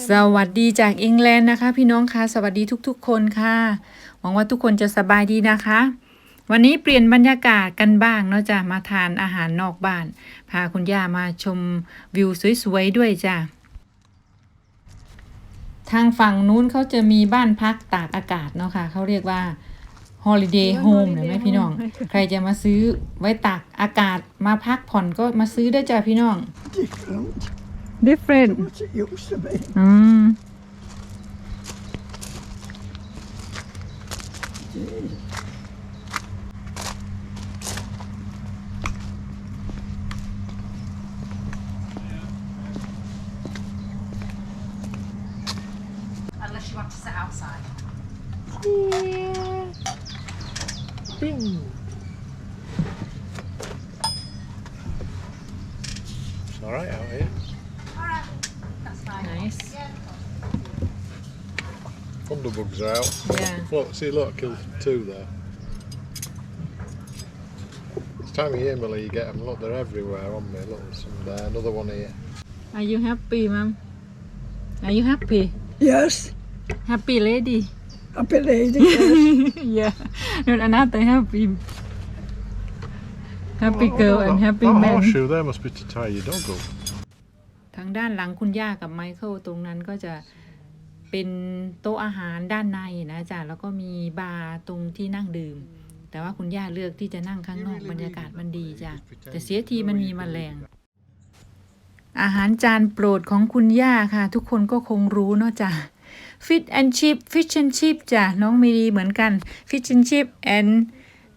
สวัสดีจากอังกฤษนะคะ พี่น้องคะสวัสดีทุกๆ คนค่ะ หวังว่าทุกคนจะสบายดีนะคะ วันนี้เปลี่ยนบรรยากาศกันบ้างเนาะจ้ะมาทานอาหารนอกบ้าน พาคุณย่ามาชมวิวสวยๆด้วยจ้ะทางฝั่งนู้นเขาจะมีบ้านพักตากอากาศเนาะค่ะเขาเรียกว่า holiday home เห็นไหมพี่น้อง ใครจะมาซื้อไว้ตากอากาศมาพักผ่อนก็มาซื้อได้จ้ะพี่น้อง different different what it used to be. อืม unless you want to sit outside. Bing. It's all right out here. All right, that's fine. nice Thunderbugs are out. yeah Look, see, look, I killed two there. It's time of year, Millie, you get them. Look, they're everywhere on me. Look, there's some there, another one here. Are you happy, mom? Are you happy? Yes, Happy lady? happy lady. Yes. yeah. Not another happy. Happy Oh, girl oh, and that- happy that man. horseshoe there must be to tie your dog up. ทางด้านหลังคุณย่ากับไมเคิลตรงนั้นก็จะ เป็นโต๊ะอาหารด้านในนะจ๊ะแล้วก็มีบาร์ตรงที่นั่งดื่ม แต่ว่าคุณย่าเลือกที่จะนั่งข้างนอกบรรยากาศมันดีจ้ะแต่เสียทีมันมีแมลงอาหารจานโปรดของคุณย่าค่ะ ทุกคนก็คงรู้เนาะจ้ะ Fish and chip Fish and chip จ้ะน้องมีดีเหมือนกัน Fish and chip and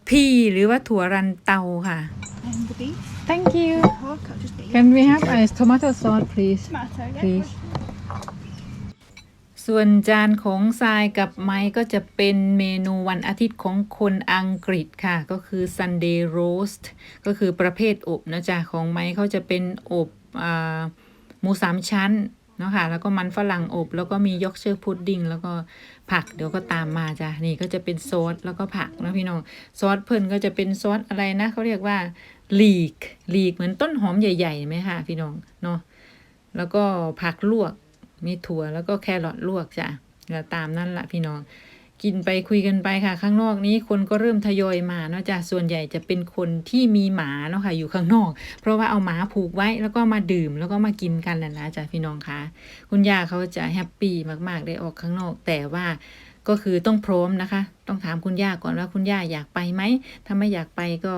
พีหรือว่าถั่วรันเตาค่ะ And the beef. Thank you Pork, I'll just beef. Can we have a tomato sauce please Tomato, yeah. please ส่วนจานของทรายกับไม้ก็จะเป็นเมนูวันอาทิตย์ของคนอังกฤษค่ะ ก็คือ Sunday roast ก็คือประเภทอบนะจ๊ะของไม้เขาจะเป็นอบอาหมูสามชั้นเนาะค่ะแล้วก็มันฝรั่งอบ แล้วก็มียอกเชอร์พุดดิ้งแล้วก็ผักเดี๋ยวก็ตามมาจ้ะนี่ก็จะเป็นซอสแล้วก็ผักนะพี่น้องซอสเพิ่นก็จะเป็นซอสอะไรนะเขาเรียกว่าลีกลีกเหมือนต้นหอมใหญ่ๆไหมคะพี่น้องเนาะแล้วก็ผักลวก มีถั่วแล้วก็แครอทลวกจ้ะแล้วตามนั่นละพี่น้อง กินไปคุยกันไปค่ะ ข้างนอกนี้คนก็เริ่มทยอยมาเนาะจ้ะส่วนใหญ่จะเป็นคนที่มีหมาเนาะค่ะ อยู่ข้างนอก เพราะว่าเอาหมาผูกไว้แล้วก็มาดื่มแล้วก็มากินกันแหละนะจ้ะพี่น้องคะคุณย่าเขาจะแฮปปี้มาก ๆ ได้ออกข้างนอก แต่ว่าก็คือต้องพร้อมนะคะ ต้องถามคุณย่าก่อนว่าคุณย่าอยากไปไหมถ้าไม่อยากไปก็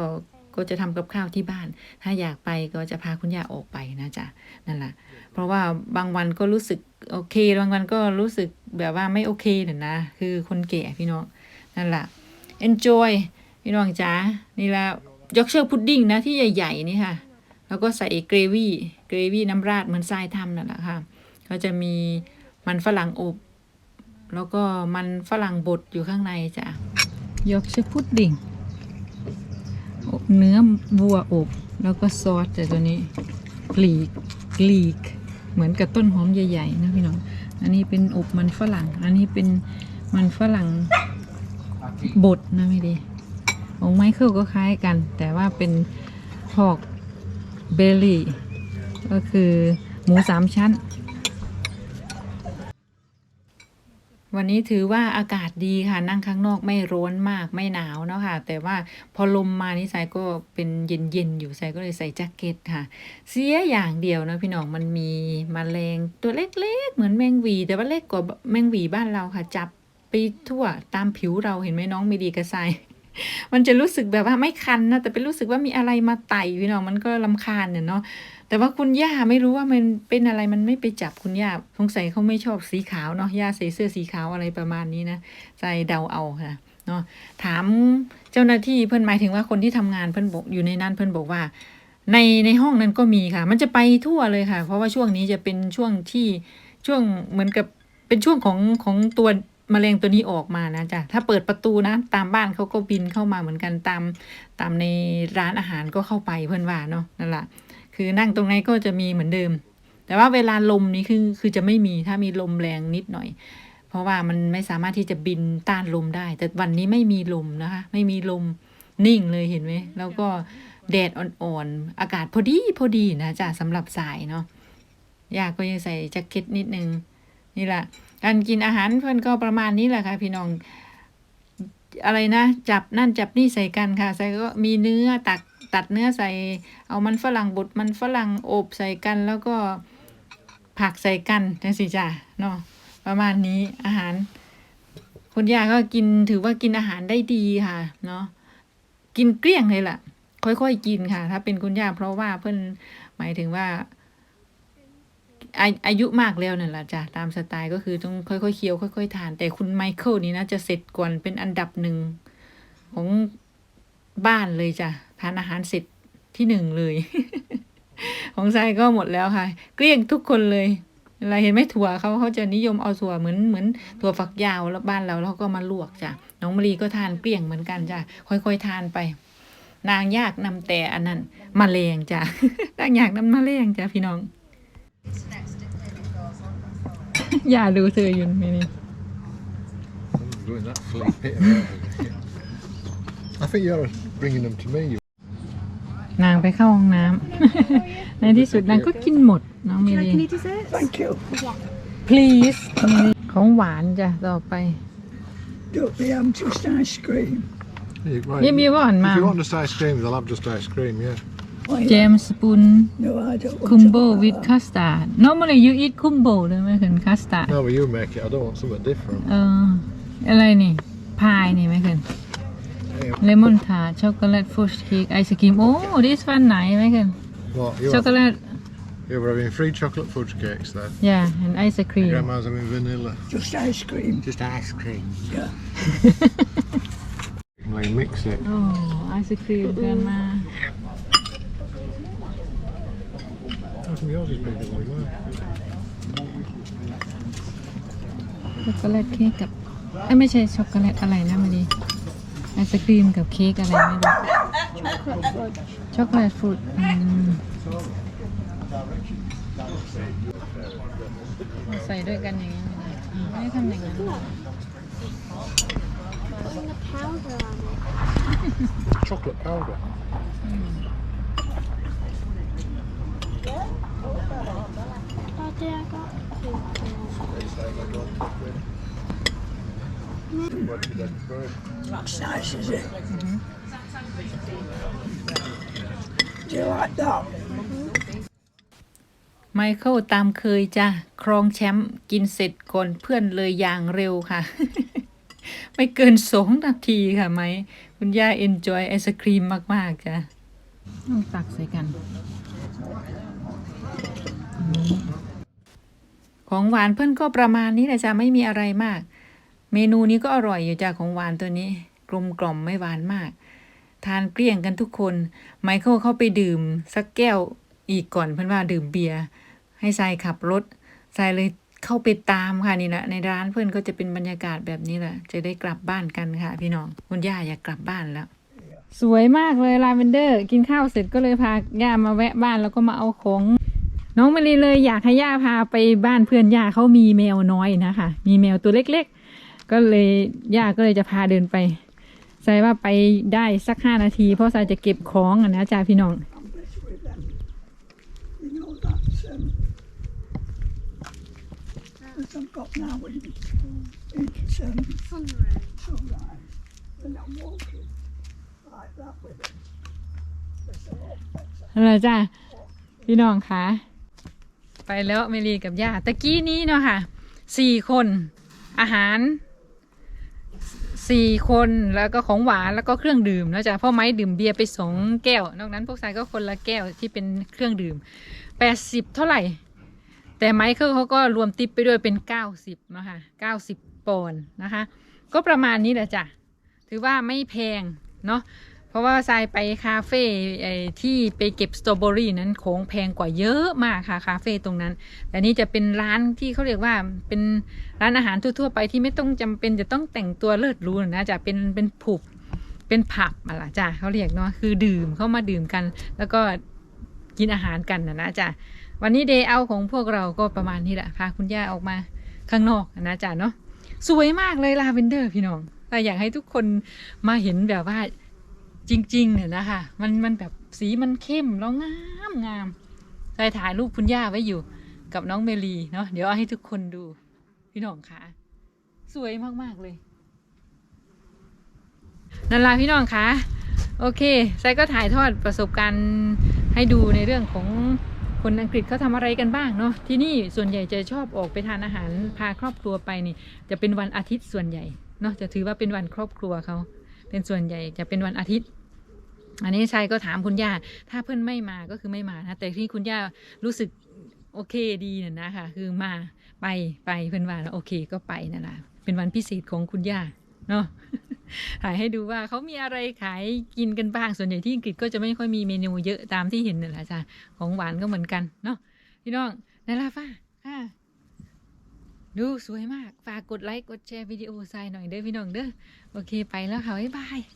ก็จะทำกับข้าวที่บ้าน ถ้าอยากไปก็จะพาคุณย่าออกไปนะจ๊ะนั่นแหละเพราะว่าบางวันก็รู้สึกโอเคบางวันก็รู้สึกแบบว่าไม่โอเคเนี่ยนะ คือคนแก่พี่น้องนั่นแหละ enjoy พี่น้องจ๋านี่ละยอกเชอร์พุดดิ้งนะที่ใหญ่ๆนี่ค่ะ แล้วก็ใส่เกรวี่เกรวี่น้ำราดเหมือนทรายทำนั่นแหละค่ะก็จะมีมันฝรั่งอบแล้วก็มันฝรั่งบดอยู่ข้างในจ้ะยอกเชอร์พุดดิ้ง เนื้อวัวอบ แล้วก็ซอสแต่ตัวนี้กลีกกลีก เหมือนกับต้นหอมใหญ่ๆนะพี่น้อง อันนี้เป็นอบมันฝรั่ง อันนี้เป็นมันฝรั่งบดนะไม่ดีของไมเคิลก็คล้ายกัน แต่ว่าเป็นพอกเบลลี่ ก็คือหมูสามชั้น วันนี้ถือว่าอากาศดีค่ะ นั่งข้างนอกไม่ร้อนมากไม่หนาวเนาะค่ะ แต่ว่าพอลมมานี่สายก็เป็นเย็นๆอยู่สายก็เลยใส่แจ็คเก็ตค่ะ เสียอย่างเดียวนะพี่น้องมันมีมแมลงตัวเล็กๆ เหมือนแมงวี แต่ว่าเล็กกว่าแมงวีบ้านเราค่ะ จับไปทั่วตามผิวเราเห็นไหมน้องม่ดีกระไซมันจะรู้สึกแบบว่าไม่คันนะแต่เป็นรู้สึกว่ามีอะไรมาไต่พี่น้องมันก็ลำคาญเนี่ยเนาะ แต่ว่าคุณย่าไม่รู้ว่ามันเป็นอะไรมันไม่ไปจับคุณย่าสงสัยเขาไม่ชอบสีขาวเนาะย่าใส่เสื้อสีขาวอะไรประมาณนี้นะใจเดาเอาค่ะเนาะถามเจ้าหน้าที่เพื่อนหมายถึงว่าคนที่ทำงานเพื่อนบอกอยู่ในนั้นเพื่อนบอกว่า ในในห้องนั้นก็มีค่ะ มันจะไปทั่วเลยค่ะ เพราะว่าช่วงนี้จะเป็นช่วงที่ช่วงเหมือนกับเป็นช่วงของของตัวแมลงตัวนี้ออกมานะจ๊ะ ถ้าเปิดประตูนะ ตามบ้านเขาก็บินเข้ามาเหมือนกันตาม ตามในร้านอาหารก็เข้าไปเพื่อนว่าเนาะนั่นแหละ คือนั่งตรงไหนก็จะมีเหมือนเดิม แต่ว่าเวลาลมนี้คือคือจะไม่มีถ้ามีลมแรงนิดหน่อย เพราะว่ามันไม่สามารถที่จะบินต้านลมได้ แต่วันนี้ไม่มีลมนะคะ ไม่มีลมนิ่งเลยเห็นไหมแล้วก็แดดอ่อนๆอากาศพอดีพอดีนะจ้ะสำหรับสายเนาะยาก็ยังใส่แจ็คเก็ตนิดนึงนี่แหละการกินอาหารเพื่อนก็ประมาณนี้แหละค่ะ พี่น้องอะไรนะ จับนั่นจับนี่ใส่กันค่ะ ใส่ก็มีเนื้อตัก ตัดเนื้อใส่ เอามันฝรั่งบดมันฝรั่งอบใส่กันแล้วก็ผักใส่กันจังสิจ้ะเนาะประมาณนี้อาหาร คุณย่าก็กินถือว่ากินอาหารได้ดีค่ะ เนาะกินเกลี้ยงเลยล่ะ ค่อยๆกินค่ะ ถ้าเป็นคุณย่าเพราะว่าเพิ่อนหมายถึงว่าอาอายุมากแล้วนั่นแหละจ้ะตามสไตล์ก็คือต้องค่อยๆเคี้ยวค่อยๆทาน แต่คุณไมเคิลนี่นะจะเสร็จก่อนเป็นอันดับหนึ่งของ บ้านเลยจ้ะทานอาหารเสร็จที่หนึ่งเลย ของทรายก็หมดแล้วค่ะ เกลี้ยงทุกคนเลยเวลาเห็นไหมถั่วเขาเขาจะนิยมเอาถั่วเหมือนเหมือนถั่วฝักยาวแล้วบ้านเราแล้วก็มาลวกจ้ะน้องมะลีก็ทานเกลี้ยงเหมือนกันจ้ะค่อยๆทานไป นางยากนำแต่อันนั้นมแมลงจ้ะนางอยากนำมแมลงจ้ะพี่น้อง อย่าดูเธออยู่ไม่นี่ I think you're bringing them to me. You นางไปเข้าห้องน้ำ ในที่สุดนางก็กินหมดน้องเม Can I ลี can you dessert? Thank you. please ของหวานจ้ะต่อไป Don't be I'm just ice cream. You, right, ยิมยี่ก่อน if มา you want just ice cream, they'll have just ice cream, yeah. Why, เจมส์สปูน No, I don't want คุมโบ all with that. custard normally you eat คุมโบเลยไม่เห็น custard No, but you make it. I don't want something different. เอออะไรนี่ พายนี่ไม่เห็น Hey, เลมอนทาร์ช็อกโกแลตฟุชเค้ก ไอศครีมโอ้ this one ไหนไม่เห็น what? You ช็อกโก have, แลต you were having free chocolate fudge cakes then. yeah and ไอศครีม Grandma's having vanilla. Just ice cream. Just ice cream. Yeah. Like mix it. โอ้ไอศครีมกันมา How come yours is bigger than mine? ช็อกโกแลตเค้กกับเอ้ยไม่ใช่ช็อกโกแลตอะไรนะมันดี ไอศครีมกับเค้กอะไรไม่รู้ช็อกโกแลตฟรุตอืมใส่ด้วยกันอย่างนี้ไม่ได้อืมไม่ได้ทำอย่างนั้น Putting the powder on it. Chocolate powder. Daddy, I got Nice, is it? Do you like that? ไมเคิลตามเคยจ้ะครองแชมป์กินเสร็จก่อนเพื่อนเลยอย่างเร็วค่ะ ไม่เกินสองนาทีค่ะไหม คุณย่าเอนจอยไอศครีมมาก ๆ จ้ะต้องตักใส่กัน ของหวานเพื่อนก็ประมาณนี้แหละจ้ะไม่มีอะไรมาก เมนูนี้ก็อร่อยอยู่จ้ะของหวานตัวนี้ กลมกล่อมไม่หวานมาก ทานเกลี้ยงกันทุกคน ไมเคิลเข้าไปดื่ม สักแก้วอีกก่อนเพื่อนว่าดื่มเบียร์ให้ทรายขับรถทรายเลยเข้าไปตามค่ะนี่นะในร้านเพื่อนก็จะเป็นบรรยากาศแบบนี้แหละจะได้กลับบ้านกันค่ะ พี่น้องคุณย่าอยากกลับบ้านแล้ว สวยมากเลยลาเวนเดอร์ กินข้าวเสร็จก็เลยพาย่ามาแวะบ้านแล้วก็มาเอาของน้องมารีเลยอยากให้ย่าพาไปบ้านเพื่อนย่าเขามีแมวน้อยนะคะ มีแมวตัวเล็กๆ ก็เลยย่าก็เลยจะพาเดินไปใส่ว่าไปได้สักห้านาที เพราะใส่จะเก็บของอะนะจ้าพี่น้อง Because I've got now in it's um, sunrise. sunrise. And I'm walking like that with it. It's a lot better. นั่นแหละจ้าพี่น้องคะไปแล้วเมลีกับย่าตะกี้นี้เนาะค่ะสี่คน อาหาร สี่คนแล้วก็ของหวานแล้วก็เครื่องดื่มนะจ๊ะพ่อไม้ดื่มเบียร์ไปสองแก้ว นอกนั้นพวกชายก็คนละแก้วที่เป็นเครื่องดื่มแปดสิบเท่าไหร่ แต่ไมเคิลเขาก็รวมติปไปด้วยเป็นเก้าสิบนะคะเก้าสิบปอนด์นะคะ ก็ประมาณนี้แหละจ้ะถือว่าไม่แพงเนาะ เพราะว่าทรายไปคาเฟ่ที่ไปเก็บสตรอเบอรี่นั้นของแพงกว่าเยอะมากค่ะคาเฟ่ตรงนั้น แต่นี่จะเป็นร้านที่เขาเรียกว่าเป็นร้านอาหารทั่วๆไปที่ไม่ต้องจำเป็นจะต้องแต่งตัวเลิศรูนะจะเป็นเป็นผูบเป็นผับอะไรจ้ะเขาเรียกเนาะคือดื่มเข้ามาดื่มกัน แล้วก็กินอาหารกันนะนะจ้ะวันนี้เดย์เอาของพวกเราก็ประมาณนี้แหละพาคุณย่าออกมาข้างนอกนะจ๊ะเนาะสวยมากเลยลาเวนเดอร์พี่น้องแต่อยากให้ทุกคนมาเห็นแบบว่า จริงๆเนี่ยนะคะมันมันแบบสีมันเข้มแล้วงามงามใส่ถ่ายรูปคุณย่าไว้อยู่ กับน้องเมลีเนาะเดี๋ยวเอาให้ทุกคนดู พี่น้องค่ะ สวยมากๆเลยนั่นละพี่น้องคะโอเคไซก็ถ่ายทอดประสบการณ์ให้ดูในเรื่องของคนอังกฤษเขาทำอะไรกันบ้างเนาะที่นี่ส่วนใหญ่จะชอบออกไปทานอาหารพาครอบครัวไปนี่ จะเป็นวันอาทิตย์ส่วนใหญ่เนาะจะถือว่าเป็นวันครอบครัวเขาเป็นส่วนใหญ่จะเป็นวันอาทิตย์ อันนี้ชายก็ถามคุณย่า ถ้าเพื่อนไม่มาก็คือไม่มานะ แต่ที่คุณย่ารู้สึกโอเคดีน่ะนะคะคือมาไปไปเพื่อนว่าแล้วโอเคก็ไปนั่นแหละเป็นวันพิเศษของคุณย่าเนาะถ่ายให้ดูว่าเขามีอะไรขายกินกันบ้าง ส่วนใหญ่ที่อังกฤษก็จะไม่ค่อยมีเมนูเยอะตามที่เห็นนั่นแหละจ้ะของหวานก็เหมือนกันเนาะพี่น้องนั่นละฟ้าค่ะดูสวยมาก ฝากกดไลค์กดแชร์วิดีโอทรายหน่อยเด้อพี่น้องเด้อโอเคไปแล้วค่ะบ๊ายบาย